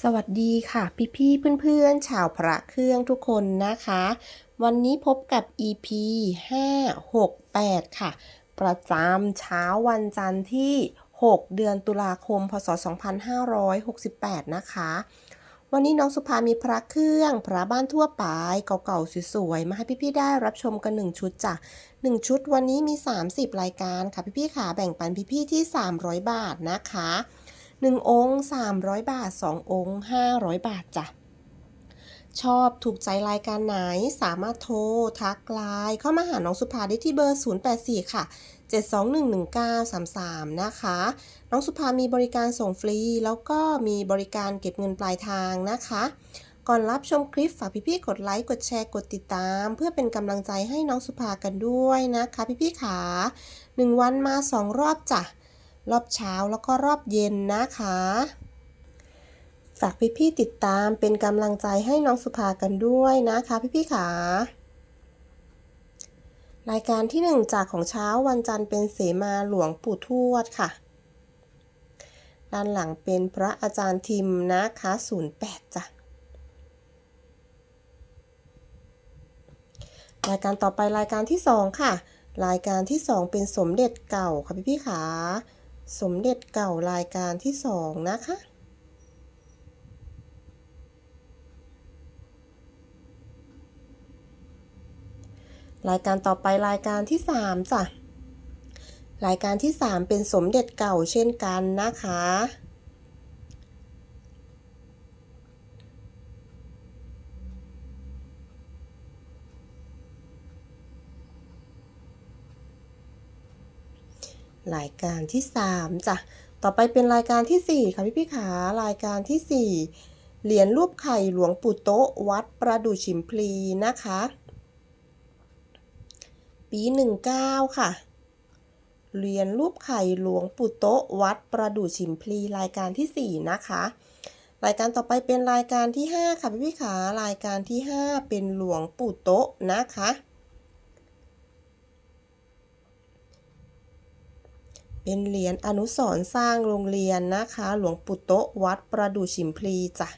สวัสดีค่ะพี่พี่ๆเพื่อนๆ ชาวพระเครื่องทุกคนนะคะ วันนี้พบกับ EP 5 6 8 ค่ะ ประจำเช้าวันจันทร์ที่ 6 เดือนตุลาคม พศ 2568 นะคะ วันนี้น้องสุภามีพระเครื่อง พระบ้านทั่วไปเก่าๆสวยๆ มาให้พี่ๆ ได้รับชมกัน 1 ชุดจ้ะ1 ชุดวันนี้มี 30 รายการค่ะพี่ๆขาแบ่งปันพี่ๆที่ 300 บาทนะคะ 1 องค์ 300 บาท 2 องค์ 500 บาทจ้ะชอบถูกใจรายการไหนสามารถโทร ทักไลน์เข้ามาหาน้องสุภาได้ที่เบอร์ 084 ค่ะ 7211933 นะคะ น้องสุภามีบริการส่งฟรี แล้วก็มีบริการเก็บเงินปลายทางนะคะ ก่อนรับชมคลิปฝากพี่ๆกดไลค์กดแชร์กดติดตาม เพื่อเป็นกำลังใจให้น้องสุภากันด้วยนะคะ พี่ๆขา1วันมา 2 รอบจ้ะ รอบเช้าแล้วก็รอบเย็นนะคะ ฝากพี่ๆติดตามเป็นกำลังใจให้น้องสุภากันด้วยนะคะพี่ๆขารายการที่หนึ่งจากของเช้าวันจันทร์เป็นเสมาหลวงปู่ทวดค่ะ ด้านหลังเป็นพระอาจารย์ทิมนะคะ08จ้ะรายการต่อไปรายการที่สองค่ะ รายการที่สองเป็นสมเด็จเก่าค่ะพี่ๆขา สมเด็จเก่ารายการที่สองนะคะ รายการต่อไปรายการที่สามจ้ะ รายการที่สามเป็นสมเด็จเก่าเช่นกันนะคะ รายการที่สามจ้ะต่อไปเป็นรายการที่สี่ค่ะพี่พี่ขารายการที่สี่เหรียญรูปไข่หลวงปู่โต๊ะวัดประดู่ฉิมพลีนะคะ ปีหนึ่งเก้าค่ะ เหรียญรูปไข่หลวงปู่โต๊ะวัดประดู่ฉิมพลีรายการที่สี่นะคะรายการต่อไปเป็นรายการที่ห้าค่ะพี่พี่ขารายการที่ห้าเป็นหลวงปู่โต๊ะนะคะ เป็นเหรียญอนุสร์สร้างโรงเรียนนะคะ หลวงปู่โตะวัดประดู่ฉิมพลีจ้ะ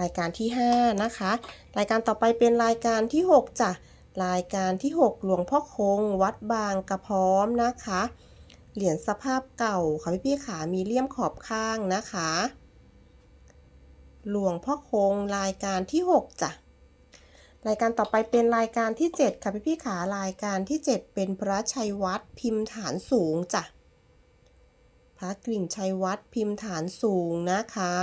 รายการที่ 5 นะคะ รายการต่อไปเป็นรายการที่ 6จ้ะรายการที่ 6 หลวงพ่อคง วัดบางกระพร้อมนะคะ เหรียญสภาพเก่าค่ะพี่พี่ๆขามีเลี่ยมขอบข้างนะคะ หลวงพ่อคงรายการที่ 6จ้ะ รายการต่อไปเป็นรายการที่ 7 ค่ะพี่พี่ขารายการที่ 7 เป็นพระชัยวัดพิมพ์ฐานสูงจ้ะพระกริ่งชัยวัดพิมพ์ฐานสูงนะคะ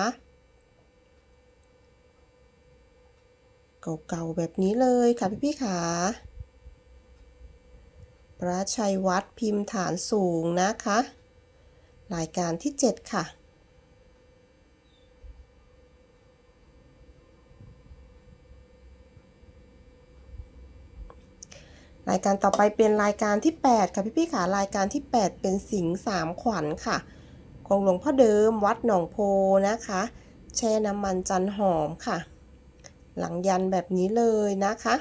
เก่าๆแบบนี้เลยค่ะพี่พี่ขาพระชัยวัดพิมพ์ฐานสูงนะคะ รายการที่ 7 ค่ะ รายการต่อไปเป็นรายการที่ 8 ค่ะ พี่พี่ๆขารายการที่ 8 เป็นสิงสามขวัญค่ะ ของหลวงพ่อเดิมวัดหนองโพนะคะ แช่น้ำมันจันหอมค่ะ หลังยันแบบนี้เลยนะคะ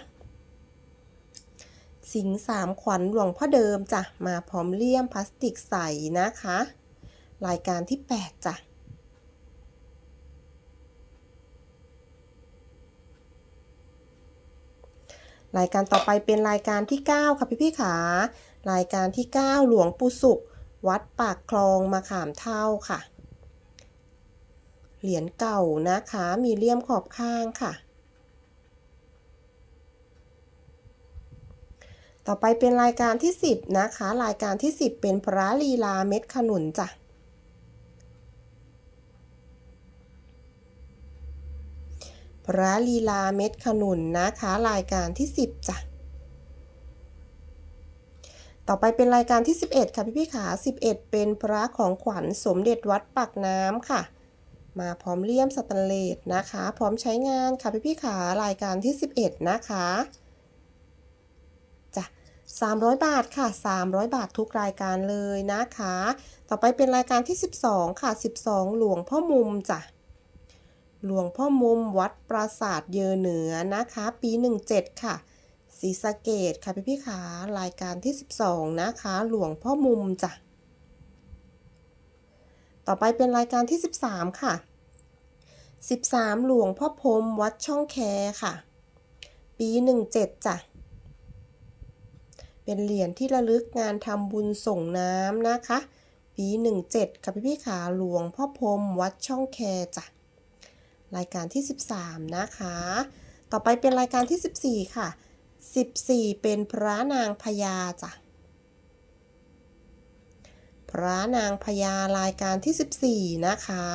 สิงสามขวัญหลวงพ่อเดิมจ้ะมาพร้อมเลี่ยมพลาสติกใสนะคะ รายการที่ 8จ้ะ รายการต่อไปเป็นรายการที่ 9 ค่ะพี่พี่ขารายการที่ 9 หลวงปู่สุข วัดปากคลองมาขามเท่าค่ะ เหรียญเก่านะคะมีเลี่ยมขอบข้างค่ะ ต่อไปเป็นรายการที่ 10 นะคะ รายการที่ 10 เป็นพระลีลาเม็ดขนุนจ้ะ พระลีลาเม็ดขนุนนะคะ รายการที่ 10จ้ะต่อไปเป็นรายการที่ 11 ค่ะพี่พี่ขา11 เป็นพระของขวัญสมเด็จวัดปากน้ำค่ะ มาพร้อมเลี่ยมสแตนเลสนะคะ พร้อมใช้งานค่ะพี่พี่ขารายการที่ 11 นะคะจ้ะ300 บาทค่ะ 300 บาททุกรายการเลยนะคะ ต่อไปเป็นรายการที่ 12 ค่ะ 12 หลวงพ่อมุมจ้ะ หลวงพ่อมุมวัดปราสาทเยอเหนือนะคะ ปี 17 ค่ะศรีสะเกดค่ะพี่พี่ขารายการที่ 12 นะคะ หลวงพ่อมุมจ้ะ ต่อไปเป็นรายการที่ 13 ค่ะ 13 หลวงพ่อพรมวัดช่องแคค่ะ ปี 17 จ้ะ เป็นเหรียญที่ระลึกงานทำบุญส่งน้ำนะคะ ปี 17 ค่ะพี่พี่ขาหลวงพ่อพรมวัดช่องแคจ้ะ รายการที่ 13 นะคะ ต่อไปเป็นรายการที่ 14 ค่ะ 14 เป็นพระนางพญาจ้ะ พระนางพญารายการที่ 14 นะคะ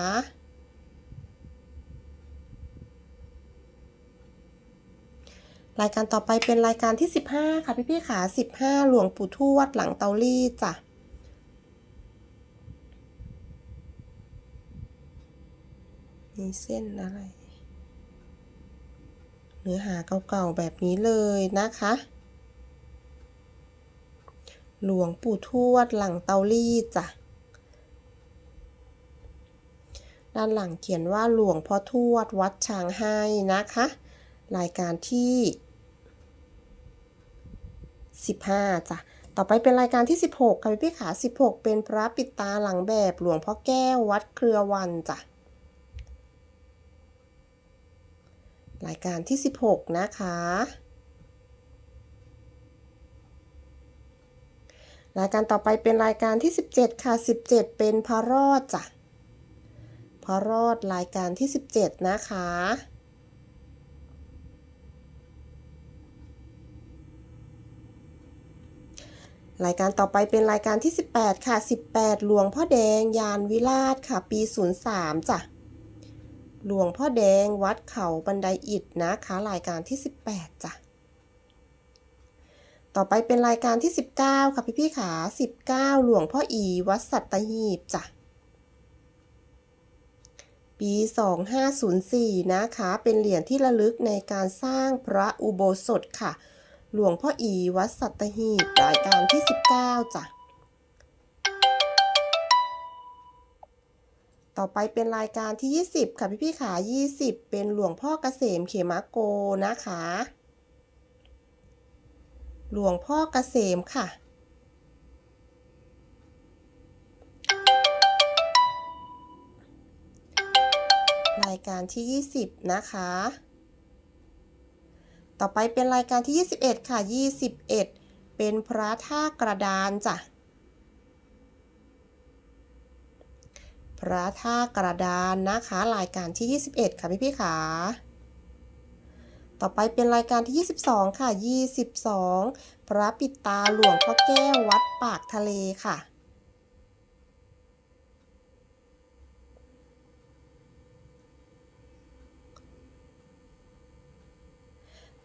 รายการต่อไปเป็นรายการที่ 15 ค่ะ พี่พี่ๆขา15 หลวงปู่ทวดหลังเตารีดจ้ะ มีเส้นอะไร เนื้อหาเก่าๆแบบนี้เลยนะคะ หลวงปู่ทวดหลังเตารีดจ้ะ ด้านหลังเขียนว่าหลวงพ่อทวดวัดช้างให้นะคะ รายการที่ 15จ้ะต่อไปเป็นรายการที่ 16ค่ะพี่ขา 16 เป็นพระปิดตาหลังแบบหลวงพ่อแก้ววัดเครือวันจ้ะ รายการที่ 16 นะคะ รายการต่อไปเป็นรายการที่ 17 ค่ะ 17 เป็นพระรอดจ้ะพระรอดรายการที่ 17 นะคะรายการต่อไปเป็นรายการที่ 18 ค่ะ 18 หลวงพ่อแดงยานวิราชค่ะ ปี 03จ้ะ หลวงพ่อแดงวัดเขาบันไดอิฐนะคะรายการที่ 18จ้ะต่อไปเป็นรายการที่ 19 ค่ะพี่พี่ขา19 หลวงพ่ออีวัดสัตหีบจ้ะปี 2504 นะคะ เป็นเหรียญที่ระลึกในการสร้างพระอุโบสถค่ะ หลวงพ่ออีวัดสัตหีบรายการที่ 19จ้ะ ต่อไปเป็นรายการที่ 20 ค่ะพี่พี่ขา20 เป็นหลวงพ่อเกษมเขมาโกนะคะ หลวงพ่อเกษมค่ะ รายการที่ 20 นะคะ ต่อไปเป็นรายการที่ 21 ค่ะ 21 เป็นพระท่ากระดานจ้ะ พระท่ากระดานนะคะ รายการที่ 21 ค่ะพี่พี่ๆขาต่อไปเป็นรายการที่ 22 ค่ะ 22 พระปิดตาหลวงพ่อแก้ววัดปากทะเลค่ะ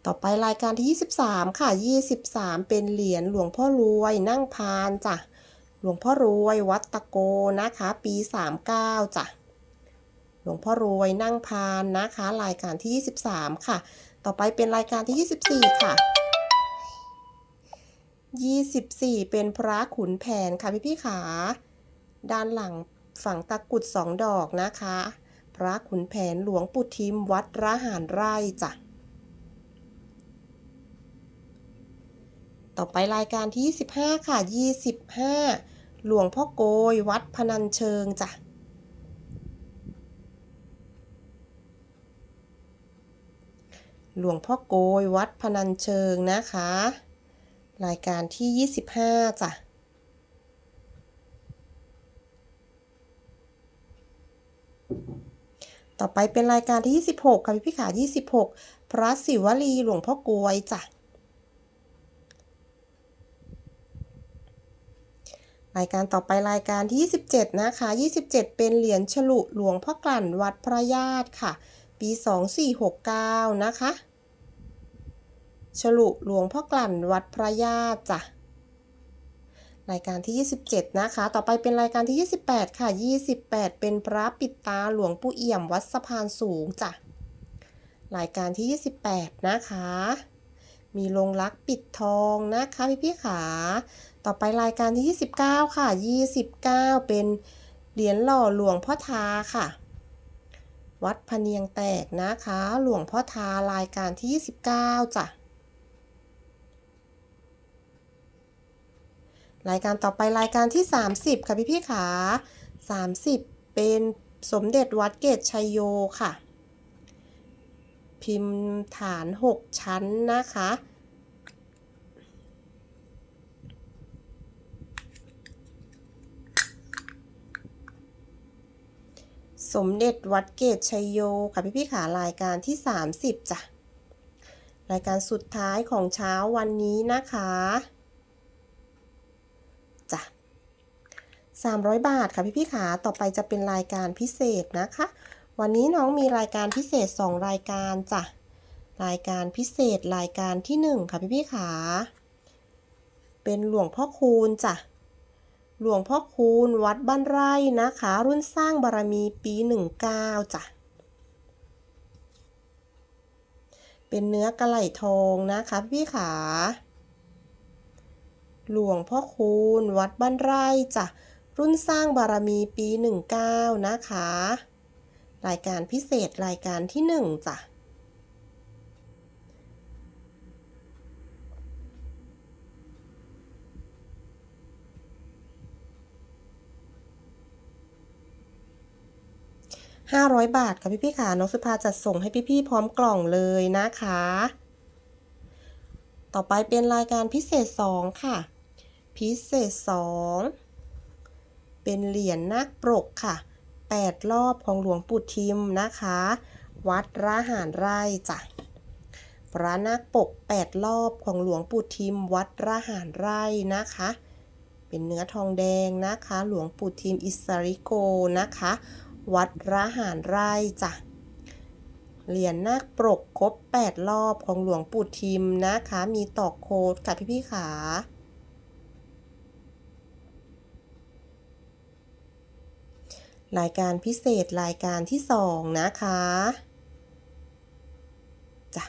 ต่อไปรายการที่ 23 ค่ะ 23 เป็นเหรียญหลวงพ่อรวยนั่งพานจ้ะ หลวงพ่อรวยวัดตะโกนะคะ ปี 39จ้ะหลวงพ่อรวยนั่งพานนะคะ รายการที่ 23 ค่ะ ต่อไปเป็นรายการที่ 24 ค่ะ 24 เป็นพระขุนแผนค่ะพี่พี่ขา ด้านหลังฝังตะกุดสองดอกนะคะ พระขุนแผนหลวงปู่ทิมวัดระหารไร่จ้ะ ต่อไปรายการที่ 25 ค่ะ 25 หลวงพ่อโกย วัดพนัญเชิงจ้ะหลวงพ่อโกย วัดพนัญเชิงนะคะ รายการที่ 25จ้ะต่อไปเป็นรายการที่ 26 ค่ะพี่พี่ขา 26 พระศิวลีหลวงพ่อกวยจ้ะ รายการต่อไปรายการที่ 27 นะคะ 27 เป็นเหรียญฉลุหลวงพ่อกลั่นวัดพระญาติค่ะ ปี 2469 นะคะ ฉลุหลวงพ่อกลั่นวัดพระญาติจ้ะรายการที่ 27 นะคะ ต่อไปเป็นรายการที่ 28 ค่ะ 28 เป็นพระปิดตาหลวงปู่เอี่ยมวัดสะพานสูงจ้ะ รายการที่ 28 นะคะ มีลงรักปิดทองนะคะพี่พี่ๆขา ต่อไปรายการที่ 29 ค่ะ 29 เป็นเหรียญหล่อหลวงพ่อทาค่ะ วัดพเนียงแตกนะคะ หลวงพ่อทารายการที่ 29จ้ะรายการต่อไปรายการที่ 30 ค่ะพี่พี่ขา30 เป็นสมเด็จวัดเกตชัยโยค่ะ พิมพ์ฐาน 6 ชั้นนะคะ สมเด็จวัดเกตชัยโยค่ะพี่พี่ขารายการที่ 30จ้ะรายการสุดท้ายของเช้าวันนี้นะคะจ้ะ300 บาทค่ะพี่พี่ขาต่อไปจะเป็นรายการพิเศษนะคะ วันนี้น้องมีรายการพิเศษ 2 รายการจ้ะรายการพิเศษรายการที่ 1 ค่ะพี่พี่ขาเป็นหลวงพ่อคูณจ้ะ หลวงพ่อคูณวัดบ้านไร่นะคะ รุ่นสร้างบารมีปี 19จ้ะ เป็นเนื้อกระไหล่ทองนะคะพี่ขา หลวงพ่อคูณวัดบ้านไร่จ้ะ รุ่นสร้างบารมีปี 19 นะคะ รายการพิเศษรายการที่ 1จ้ะ 500 บาทค่ะพี่พี่ๆค่ะน้องสุภาจัดส่งให้พี่พี่ๆพร้อมกล่องเลยนะคะ ต่อไปเป็นรายการพิเศษ 2 ค่ะ พิเศษ 2 เป็นเหรียญนาคปรกค่ะ 8 รอบของหลวงปู่ทิมนะคะ วัดระหารไร่จ้ะพระนาคปก 8 รอบของหลวงปู่ทิม วัดระหารไร่นะคะ เป็นเนื้อทองแดงนะคะ หลวงปู่ทิมอิสริโกนะคะ วัดระหารไร่จ้ะเหรียญนาคปรกครบ 8 รอบของหลวงปู่ทิมนะคะ มีตอกโคดค่ะพี่พี่ขารายการพิเศษรายการที่ 2 นะคะจ้ะ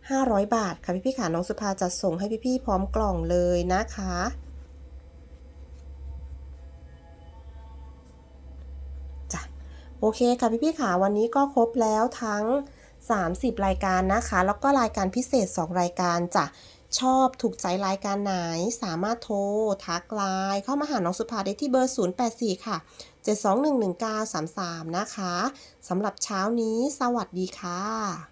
500 บาทค่ะพี่พี่ขาน้องสุภาจะส่งให้พี่พี่พร้อมกล่องเลยนะคะ โอเคค่ะพี่พี่ๆค่ะวันนี้ก็ครบแล้วทั้ง 30 รายการนะคะ แล้วก็รายการพิเศษ 2 รายการจ้ะชอบถูกใจรายการไหนสามารถโทร ทักไลน์เข้ามาหาน้องสุภาได้ที่เบอร์ 084 ค่ะ 7211933 นะคะสำหรับเช้านี้ สวัสดีค่ะ